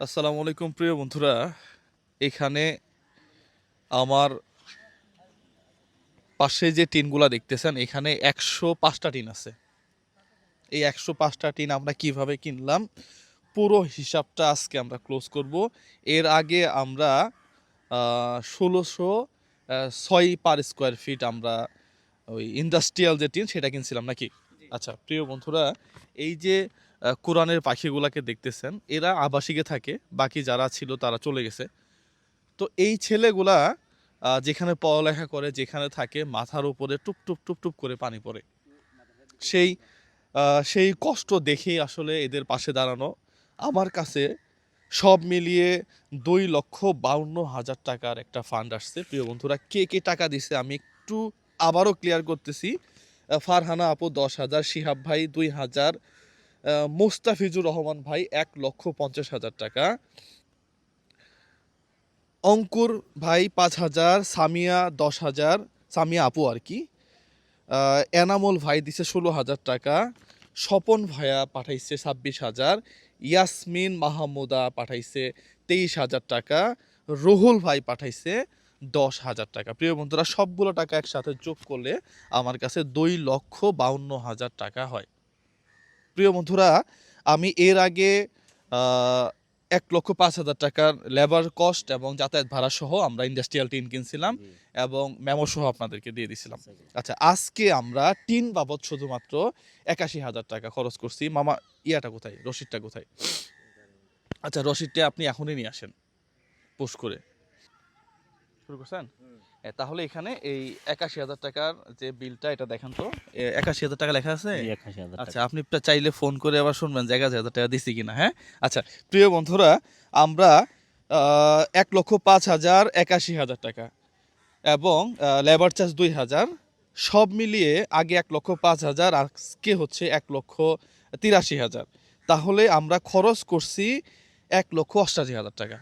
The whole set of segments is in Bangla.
আসসালামু আলাইকুম প্রিয় বন্ধুরা। এখানে আমার পাশে যে টিনগুলা দেখতেছেন এখানে একশো পাঁচটা টিন আছে। এই একশো পাঁচটা টিন আমরা কীভাবে কিনলাম পুরো হিসাবটা আজকে আমরা ক্লোজ করব। এর আগে আমরা ষোলোশো ছয় পার স্কোয়ার ফিট আমরা ওই ইন্ডাস্ট্রিয়াল যে টিন সেটা কিনছিলাম নাকি? আচ্ছা প্রিয় বন্ধুরা এই যে কোরআনের পাখিগুলাকে দেখতেছেন। এরা আবাসিকে থাকে, বাকি যারা ছিল তারা চলে গেছে। তো এই ছেলেগুলা যেখানে পড়ালেখা করে, যেখানে থাকে, মাথার উপরে টুপ টুপ টুপ টুপ করে পানি পড়ে। সেই সেই কষ্ট দেখেই আসলে এদের পাশে দাঁড়ানো। আমার কাছে সব মিলিয়ে দুই লক্ষ বাউন্ন হাজার টাকার একটা ফান্ড আসছে। প্রিয় বন্ধুরা, কে কে টাকা দিছে আমি একটু আবারও ক্লিয়ার করতেছি। ফারহানা আপু দশ হাজার, শিহাব ভাই দুই হাজার মোস্তাফিজুর রহমান ভাই এক লক্ষ পঞ্চাশ হাজার টাকা। অঙ্কুর ভাই পাঁচ হাজার, সামিয়া দশ হাজার, সামিয়া আপু আর কি। এনামুল ভাই দিছে ষোলো হাজার টাকা, স্বপন ভাইয়া পাঠাইছে ছাব্বিশ হাজার, ইয়াসমিন মাহমুদা পাঠাইছে তেইশ হাজার টাকা, রহুল ভাই পাঠাইছে দশ হাজার টাকা। প্রিয় বন্ধুরা, সবগুলো টাকা একসাথে যোগ করলে আমার কাছে দুই লক্ষ বাউন্ন হাজার টাকা হয়। প্রিয় বন্ধুরা আমি এর আগে এক লক্ষ পাঁচ হাজার টাকার লেবার কস্ট এবং যাতায়াত ভাড়া সহ আমরা ইন্ডাস্ট্রিয়াল টিন কিনছিলাম এবং মেমো সহ আপনাদেরকে দিয়ে দিছিলাম। আচ্ছা আজকে আমরা টিন বাবদ শুধুমাত্র একাশি হাজার টাকা খরচ করছি। মামা ইয়াটা কোথায়? রসিদটা কোথায়? আচ্ছা রসিদটা আপনি এখনই নিয়ে আসেন। পোস্ট করে। শুরু করছেন? তাহলে এখানে এই একাশি হাজার টাকার যে বিলটা এটা দেখেন তো। একাশি হাজার টাকা লেখা আছে? জি, 81,000 আচ্ছা আপনি চাইলে ফোন করে আবার শুনবেন যে এক হাজার টাকা দিছি কিনা হ্যাঁ? আচ্ছা প্রিয় বন্ধুরা আমরা এক লক্ষ পাঁচ হাজার একাশি হাজার টাকা এবং লেবার চার্জ দুই হাজার সব মিলিয়ে আগে এক লক্ষ পাঁচ হাজার আজকে হচ্ছে এক লক্ষ তিরাশি হাজার। তাহলে আমরা খরচ করছি এক লক্ষ অষ্টাশি হাজার টাকা।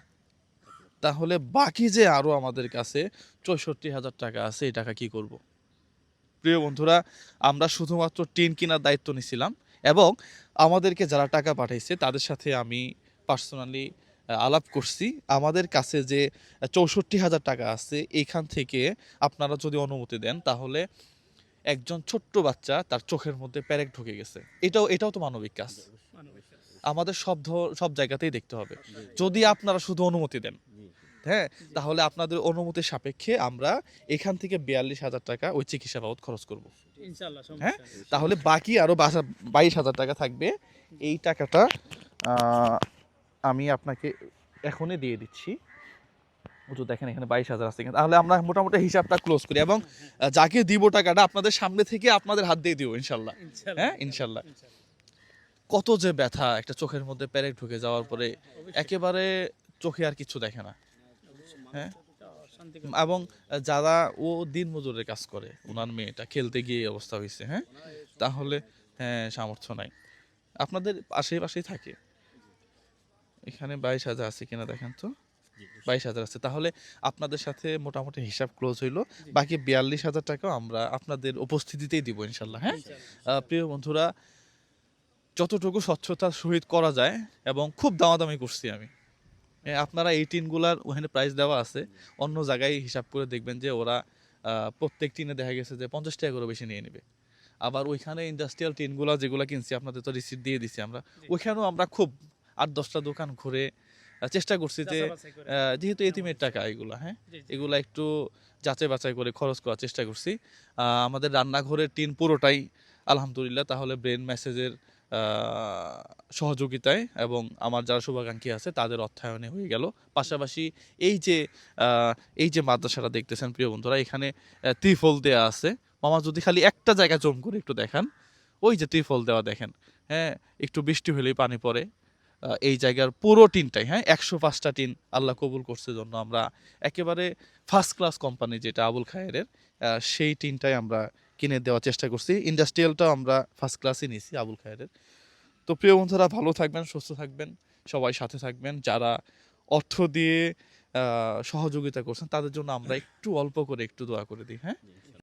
তাহলে বাকি যে আরও আমাদের কাছে চৌষট্টি হাজার টাকা আছে এই টাকা কি করব? প্রিয় বন্ধুরা আমরা শুধুমাত্র টিন কেনার দায়িত্ব নিছিলাম এবং আমাদেরকে যারা টাকা পাঠাইছে তাদের সাথে আমি পার্সোনালি আলাপ করছি। আমাদের কাছে যে চৌষট্টি হাজার টাকা আছে এইখান থেকে আপনারা যদি অনুমতি দেন তাহলে একজন ছোট্ট বাচ্চা তার চোখের মধ্যে প্যারেক ঢুকে গেছে। এটাও এটাও তো মানবিক কাজ। আমাদের সব সব জায়গাতেই দেখতে হবে। যদি আপনারা শুধু অনুমতি দেন হ্যাঁ? তাহলে আপনাদের অনুমতির সাপেক্ষে আমরা এখান থেকে বিয়াল্লিশ হাজার টাকা ওই চিকিৎসা বাবদ খরচ করব। হ্যাঁ? তাহলে বাকি আরও বাইশ হাজার টাকা থাকবে। এই টাকাটা আমি আপনাকে এখনই দিয়ে দিচ্ছি। ও দেখেন এখানে বাইশ হাজার আছে তাহলে আমরা মোটামুটি হিসাবটা ক্লোজ করি এবং যাকে দিব টাকাটা আপনাদের সামনে থেকে আপনাদের হাত দিয়ে দিব ইনশাল্লাহ হ্যাঁ? ইনশাল্লাহ কত যে ব্যথা একটা চোখের মধ্যে প্যারেক ঢুকে যাওয়ার পরে একেবারে চোখে আর কিছু দেখে না। হ্যাঁ? এবং যারা ও দিন মজুরের কাজ করে ওনার মেয়েটা খেলতে গিয়ে অবস্থা হয়েছে হ্যাঁ? তাহলে হ্যাঁ সামর্থ্য নাই। আপনাদের আশেপাশেই থাকে। এখানে বাইশ হাজার আছে কিনা দেখেন তো? বাইশ হাজার আছে। তাহলে আপনাদের সাথে মোটামুটি হিসাব ক্লোজ হইল। বাকি বিয়াল্লিশ হাজার টাকাও আমরা আপনাদের উপস্থিতিতেই দিব ইনশাল্লাহ হ্যাঁ? প্রিয় বন্ধুরা যতটুকু স্বচ্ছতার সহিত করা যায় এবং খুব দামাদামি করছি আমি। আপনারা এই টিনগুলার ওখানে প্রাইস দেওয়া আছে। অন্য জায়গায় হিসাব করে দেখবেন যে ওরা প্রত্যেক টিনে দেখা গেছে যে পঞ্চাশ টাকা করে বেশি নিয়ে নেবে। আবার ওইখানে ইন্ডাস্ট্রিয়াল টিনগুলো যেগুলো কিনছি আপনাদের তো রিসিপ্ট দিয়ে দিছি আমরা ওইখানেও আমরা খুব আট দশটা দোকান ঘুরে চেষ্টা করছি যে যেহেতু এতিমের টাকা এগুলা হ্যাঁ? এগুলা একটু যাচাই বাছাই করে খরচ করার চেষ্টা করছি। আমাদের রান্নাঘরের টিন পুরোটাই আলহামদুলিল্লাহ তাহলে ব্রেন মেসেজের সহযোগিতায় এবং আমার যারা শুভাকাঙ্ক্ষী আছে তাদের অর্থায়নে হয়ে গেল। পাশাপাশি এই যে এই যে মাদ্রাসাটা দেখতেছেন প্রিয় বন্ধুরা এখানে ত্রিফল দেয়া আছে। মামা যদি খালি একটা জায়গা জম করে একটু দেখান। ওই যে ত্রিফল দেওয়া দেখেন। হ্যাঁ একটু বৃষ্টি হলেই পানি পড়ে। এই জায়গার পুরো টিনটাই হ্যাঁ একশো পাঁচটা টিন আল্লাহ কবুল করছে জন্য আমরা একেবারে ফার্স্ট ক্লাস কোম্পানি যেটা আবুল খায়েরের আহ, সেই টিনটাই আমরা কিনে দেওয়ার চেষ্টা করছি। ইন্ডাস্ট্রিয়ালটাও আমরা ফার্স্ট ক্লাসই নিয়েছি আবুল খায়ের তো প্রিয় বন্ধুরা, ভালো থাকবেন, সুস্থ থাকবেন, সবাই সাথে থাকবেন। যারা অর্থ দিয়ে সহযোগিতা করছেন, তাদের জন্য আমরা একটু অল্প করে একটু দোয়া করে দিই হ্যাঁ?